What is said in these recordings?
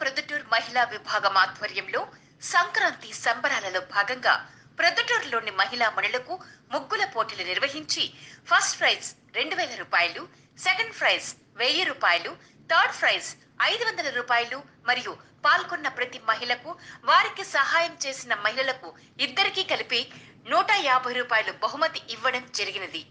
ప్రొద్దుటూరు మహిళా విభాగం ఆధ్వర్యంలో సంక్రాంతి సంబరాలలో భాగంగా ప్రొద్దుటూరులోని మహిళా మణులకు ముగ్గుల పోటీలు నిర్వహించి ఫస్ట్ ప్రైజ్ రెండు వేల రూపాయలు సెకండ్ ప్రైజ్ వెయ్యి రూపాయలు థర్డ్ ప్రైజ్ ఐదు వందల రూపాయలు మరియు పాల్గొన్న ప్రతి మహిళకు వారికి సహాయం చేసిన మహిళలకు ఇద్దరికీ కలిపి నూట యాభై రూపాయలు బహుమతి ఇవ్వడం జరిగినది.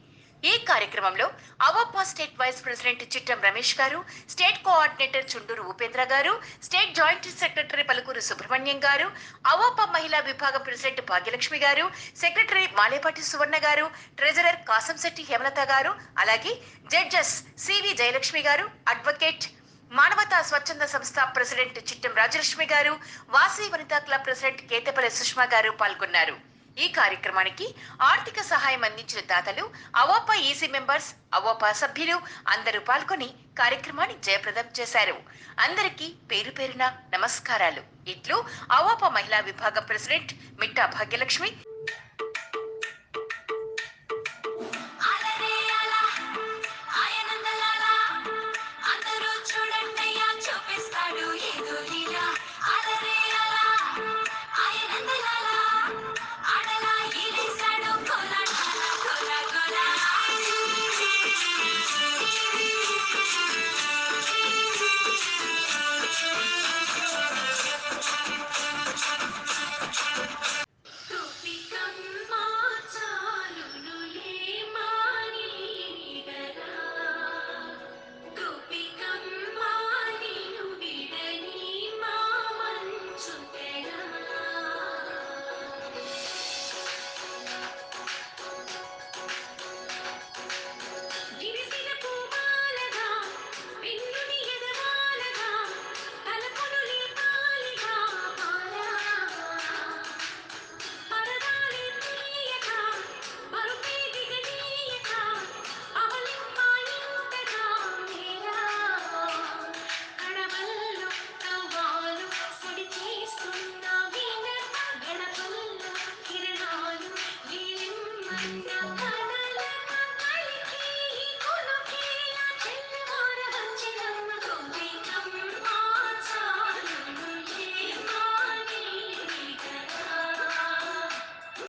ఈ కార్యక్రమంలో Avappa state vice president Chittam Ramesh garu state coordinator Chunduru Upendra garu state joint secretary Palukuru Subrahmanyam garu Avappa మహిళా విభాగం ప్రెసిడెంట్ భాగ్యలక్ష్మి గారు సెక్రటరీ మాలేపాటి సువర్ణ గారు ట్రెజరర్ కాసంశెట్టి హేమలత గారు అలాగే జడ్జెస్ సివి జయలక్ష్మి గారు అడ్వకేట్ మానవతా స్వచ్ఛంద సంస్థ president Chittam Rajalakshmi garu Vasi Vanitha club president Kethapalli Sushma garu పాల్గొన్నారు. ఈ కార్యక్రమానికి ఆర్థిక సహాయం అందించిన దాతలు అవోప ఈసీ మెంబర్స్ అవోపా సభ్యులు అందరూ పాల్గొని కార్యక్రమాన్ని జయప్రదం చేశారు. అందరికీ పేరు పేరున నమస్కారాలు. ఇట్లు అవోపా మహిళా విభాగం ప్రెసిడెంట్ మిట్టా భాగ్యలక్ష్మి Bye.